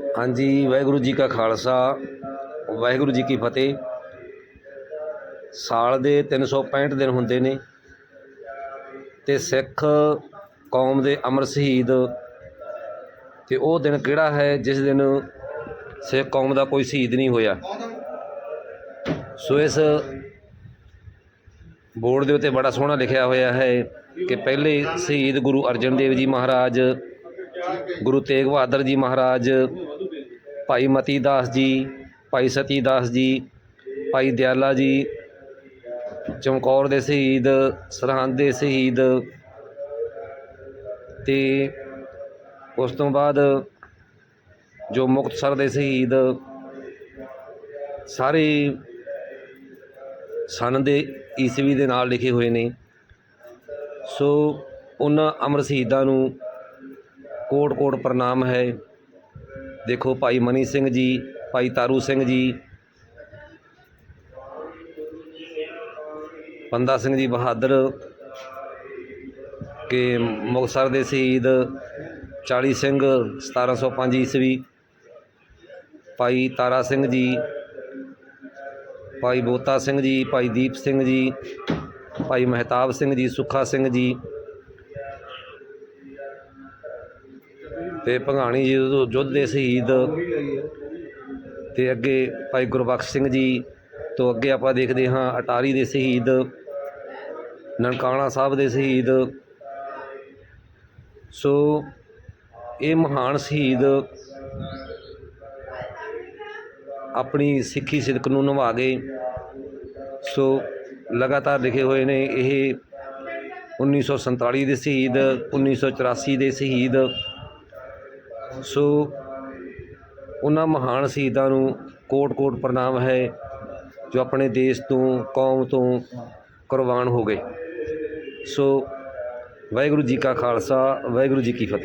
ਹਾਂਜੀ, ਵਾਹਿਗੁਰੂ ਜੀ ਕਾ ਖਾਲਸਾ, ਵਾਹਿਗੁਰੂ ਜੀ ਕੀ ਫਤਿਹ। ਸਾਲ ਦੇ 365 ਦਿਨ ਹੁੰਦੇ ਨੇ ਤੇ ਸਿੱਖ ਕੌਮ ਦੇ ਅਮਰ ਸ਼ਹੀਦ, ਤੇ ਉਹ ਦਿਨ ਕਿਹੜਾ ਹੈ ਜਿਸ ਦਿਨ ਸਿੱਖ ਕੌਮ ਦਾ ਕੋਈ ਸ਼ਹੀਦ ਨਹੀਂ ਹੋਇਆ? ਸੋ ਇਸ ਬੋਰਡ ਦੇ ਉੱਤੇ ਬੜਾ ਸੋਹਣਾ ਲਿਖਿਆ ਹੋਇਆ ਹੈ ਕਿ ਪਹਿਲੇ ਸ਼ਹੀਦ ਗੁਰੂ ਅਰਜਨ ਦੇਵ ਜੀ ਮਹਾਰਾਜ, ਗੁਰੂ ਤੇਗ ਬਹਾਦਰ ਜੀ ਮਹਾਰਾਜ ਭਾਈ ਮਤੀ ਦਾਸ ਜੀ, ਭਾਈ ਸਤੀ ਦਾਸ ਜੀ, ਭਾਈ ਦਿਆਲਾ ਜੀ, ਚਮਕੌਰ ਦੇ ਸ਼ਹੀਦ, ਸਰਹੰਦ ਦੇ ਸ਼ਹੀਦ ਤੇ ਉਸ ਤੋਂ ਬਾਅਦ ਜੋ ਮੁਕਤਸਰ ਦੇ ਸ਼ਹੀਦ ਸਾਰੇ ਸਨ ਦੇ ਈਸਵੀ ਦੇ ਨਾਲ ਲਿਖੇ ਹੋਏ ਨੇ। ਸੋ ਉਹਨਾਂ ਅਮਰ ਸ਼ਹੀਦਾਂ ਨੂੰ ਕੋਟ ਕੋਟ ਪ੍ਰਣਾਮ ਹੈ। ਦੇਖੋ ਭਾਈ ਮਨੀ ਸਿੰਘ ਜੀ, ਭਾਈ ਤਾਰੂ ਸਿੰਘ ਜੀ ਬੰਦਾ ਸਿੰਘ ਜੀ ਬਹਾਦਰ, ਕਿ ਮੁਕਤਸਰ ਦੇ ਸ਼ਹੀਦ 40 ਸਿੰਘ 1705 ਈਸਵੀ, ਭਾਈ ਤਾਰਾ ਸਿੰਘ ਜੀ, ਭਾਈ ਬੋਤਾ ਸਿੰਘ ਜੀ, ਭਾਈ ਦੀਪ ਸਿੰਘ ਜੀ, ਭਾਈ ਮਹਿਤਾਬ ਸਿੰਘ ਜੀ, ਸੁੱਖਾ ਸਿੰਘ ਜੀ ਤੇ ਭੰਗਾਣੀ ਜੀ ਯੁੱਧ ਦੇ ਸ਼ਹੀਦ ਤੇ ਅੱਗੇ ਭਾਈ ਗੁਰਬਖਸ਼ ਸਿੰਘ ਜੀ ਤੋਂ ਅੱਗੇ ਆਪਾਂ ਦੇਖਦੇ ਹਾਂ ਅਟਾਰੀ ਦੇ ਸ਼ਹੀਦ, ਨਨਕਾਣਾ ਸਾਹਿਬ ਦੇ ਸ਼ਹੀਦ। ਸੋ ਇਹ ਮਹਾਨ ਸ਼ਹੀਦ ਆਪਣੀ ਸਿੱਖੀ ਸਿਦਕ ਨੂੰ ਨਿਭਾ ਗਏ। ਸੋ ਲਗਾਤਾਰ ਲਿਖੇ ਹੋਏ ਨੇ ਇਹ 1947 ਦੇ ਸ਼ਹੀਦ 1984 ਦੇ ਸ਼ਹੀਦ। ਸੋ ਉਹਨਾਂ ਮਹਾਨ ਸ਼ਹੀਦਾਂ ਨੂੰ ਕੋਟ ਕੋਟ ਪ੍ਰਣਾਮ ਹੈ, ਜੋ ਆਪਣੇ ਦੇਸ਼ ਤੋਂ, ਕੌਮ ਤੋਂ ਕੁਰਬਾਨ ਹੋ ਗਏ। ਸੋ ਵਾਹਿਗੁਰੂ ਜੀ ਕਾ ਖਾਲਸਾ, ਵਾਹਿਗੁਰੂ ਜੀ ਕੀ ਫਤਿਹ।